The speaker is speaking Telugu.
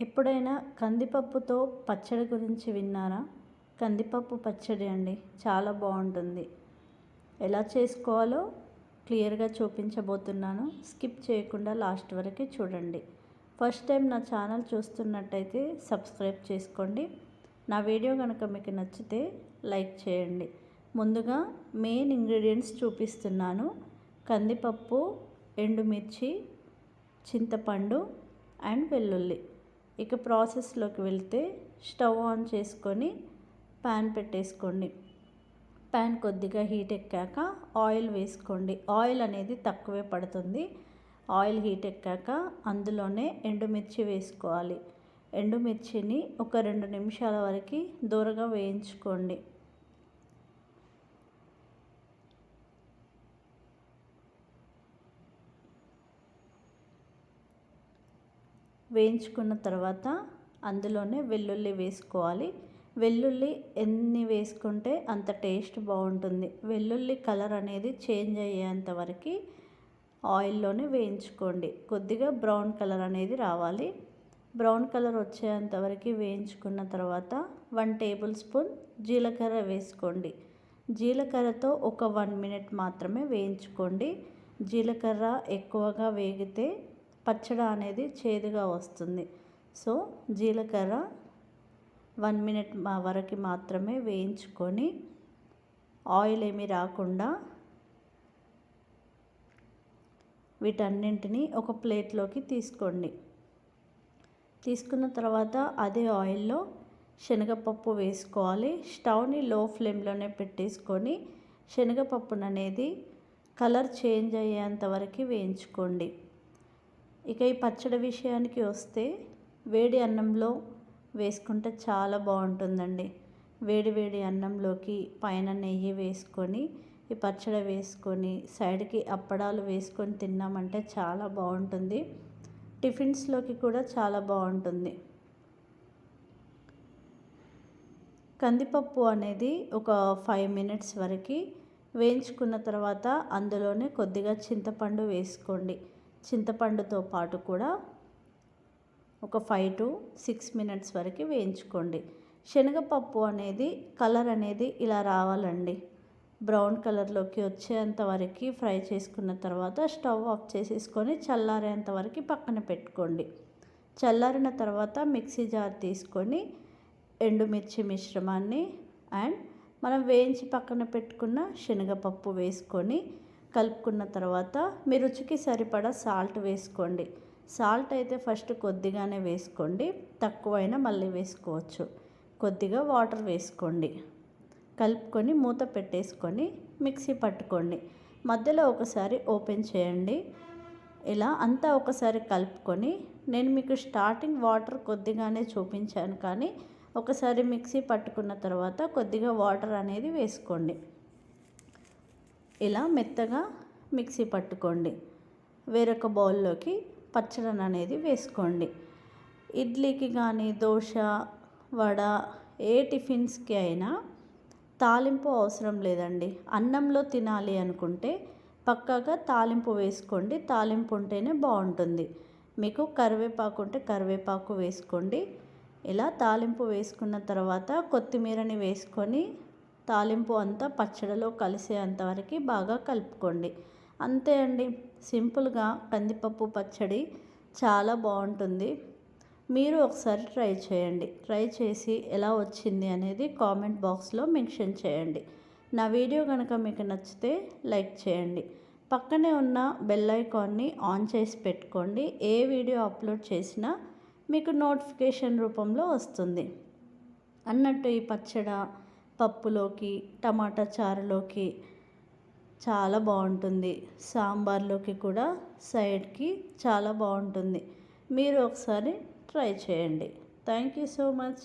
ఎప్పుడైనా కందిపప్పుతో పచ్చడి గురించి విన్నారా? కందిపప్పు పచ్చడి అండి చాలా బాగుంటుంది. ఎలా చేసుకోవాలో క్లియర్గా చూపించబోతున్నాను. స్కిప్ చేయకుండా లాస్ట్ వరకు చూడండి. ఫస్ట్ టైం నా ఛానల్ చూస్తున్నట్టయితే సబ్స్క్రైబ్ చేసుకోండి. నా వీడియో కనుక మీకు నచ్చితే లైక్ చేయండి. ముందుగా మెయిన్ ఇంగ్రీడియంట్స్ చూపిస్తున్నాను. కందిపప్పు ఎండుమిర్చి చింతపండు అండ్ వెల్లుల్లి. ఇక ప్రాసెస్లోకి వెళ్తే స్టవ్ ఆన్ చేసుకొని ప్యాన్ పెట్టేసుకోండి. ప్యాన్ కొద్దిగా హీట్ ఎక్కాక ఆయిల్ వేసుకోండి. ఆయిల్ అనేది తక్కువే పడుతుంది. ఆయిల్ హీట్ ఎక్కాక అందులోనే ఎండుమిర్చి వేసుకోవాలి. ఎండుమిర్చిని ఒక రెండు నిమిషాల వరకు దూరగా వేయించుకోండి. వేయించుకున్న తర్వాత అందులోనే వెల్లుల్లి వేసుకోవాలి. వెల్లుల్లి ఎన్ని వేసుకుంటే అంత టేస్ట్ బాగుంటుంది. వెల్లుల్లి కలర్ అనేది చేంజ్ అయ్యేంత వరకు ఆయిల్లోనే వేయించుకోండి. కొద్దిగా బ్రౌన్ కలర్ అనేది రావాలి. బ్రౌన్ కలర్ వచ్చేంత వరకు వేయించుకున్న తర్వాత వన్ టేబుల్ స్పూన్ జీలకర్ర వేసుకోండి. జీలకర్రతో ఒక వన్ మినిట్ మాత్రమే వేయించుకోండి. జీలకర్ర ఎక్కువగా వేగితే పచ్చడి అనేది చేదుగా వస్తుంది. సో జీలకర్ర వన్ మినిట్ మా వరకు మాత్రమే వేయించుకొని ఆయిల్ ఏమీ రాకుండా వీటన్నింటినీ ఒక ప్లేట్లోకి తీసుకోండి. తీసుకున్న తర్వాత అదే ఆయిల్లో శనగపప్పు వేసుకోవాలి. స్టవ్ని లో ఫ్లేమ్లోనే పెట్టేసుకొని శనగపప్పును అనేది కలర్ చేంజ్ అయ్యేంత వరకు వేయించుకోండి. ఇక ఈ పచ్చడి విషయానికి వస్తే వేడి అన్నంలో వేసుకుంటే చాలా బాగుంటుందండి. వేడి వేడి అన్నంలోకి పైన నెయ్యి వేసుకొని ఈ పచ్చడి వేసుకొని సైడ్కి అప్పడాలు వేసుకొని తిన్నామంటే చాలా బాగుంటుంది. టిఫిన్స్లోకి కూడా చాలా బాగుంటుంది. కందిపప్పు అనేది ఒక ఫైవ్ మినిట్స్ వరకు వేయించుకున్న తర్వాత అందులోనే కొద్దిగా చింతపండు వేసుకోండి. చింతపండుతో పాటు కూడా ఒక ఫైవ్ టు సిక్స్ మినిట్స్ వరకు వేయించుకోండి. శనగపప్పు అనేది కలర్ అనేది ఇలా రావాలండి. బ్రౌన్ కలర్లోకి వచ్చేంత వరకు ఫ్రై చేసుకున్న తర్వాత స్టవ్ ఆఫ్ చేసేసుకొని చల్లారేంత వరకు పక్కన పెట్టుకోండి. చల్లారిన తర్వాత మిక్సీ జార్ తీసుకొని ఎండుమిర్చి మిశ్రమాన్ని అండ్ మనం వేయించి పక్కన పెట్టుకున్న శనగపప్పు వేసుకొని కలుపుకున్న తర్వాత మీ రుచికి సరిపడా సాల్ట్ వేసుకోండి. సాల్ట్ అయితే ఫస్ట్ కొద్దిగానే వేసుకోండి. తక్కువైనా మళ్ళీ వేసుకోవచ్చు. కొద్దిగా వాటర్ వేసుకోండి. కలుపుకొని మూత పెట్టేసుకొని మిక్సీ పట్టుకోండి. మధ్యలో ఒకసారి ఓపెన్ చేయండి. ఇలా అంతా ఒకసారి కలుపుకొని నేను మీకు స్టార్టింగ్ వాటర్ కొద్దిగానే చూపించాను కానీ ఒకసారి మిక్సీ పట్టుకున్న తర్వాత కొద్దిగా వాటర్ అనేది వేసుకోండి. ఇలా మెత్తగా మిక్సీ పట్టుకోండి. వేరొక బౌల్లోకి పచ్చడి అనేది వేసుకోండి. ఇడ్లీకి కానీ దోశ వడ ఏ టిఫిన్స్కి అయినా తాలింపు అవసరం లేదండి. అన్నంలో తినాలి అనుకుంటే పక్కాగా తాలింపు వేసుకోండి. తాలింపు ఉంటేనే బాగుంటుంది. మీకు కరివేపాకు ఉంటే కరివేపాకు వేసుకోండి. ఇలా తాలింపు వేసుకున్న తర్వాత కొత్తిమీరని వేసుకొని తాలింపు అంతా పచ్చడిలో కలిసేంతవరకు బాగా కలుపుకోండి. అంతే అండి. సింపుల్గా కందిపప్పు పచ్చడి చాలా బాగుంటుంది. మీరు ఒకసారి ట్రై చేయండి. ట్రై చేసి ఎలా వచ్చింది అనేది కామెంట్ బాక్స్లో మెన్షన్ చేయండి. నా వీడియో కనుక మీకు నచ్చితే లైక్ చేయండి. పక్కనే ఉన్న బెల్ ఐకాన్ని ఆన్ చేసి పెట్టుకోండి. ఏ వీడియో అప్లోడ్ చేసినా మీకు నోటిఫికేషన్ రూపంలో వస్తుంది. అన్నట్టు ఈ పచ్చడ పప్పులోకి టమాటా చారులోకి చాలా బాగుంటుంది. సాంబార్లోకి కూడా సైడ్కి చాలా బాగుంటుంది. మీరు ఒకసారి ట్రై చేయండి. Thank you so much.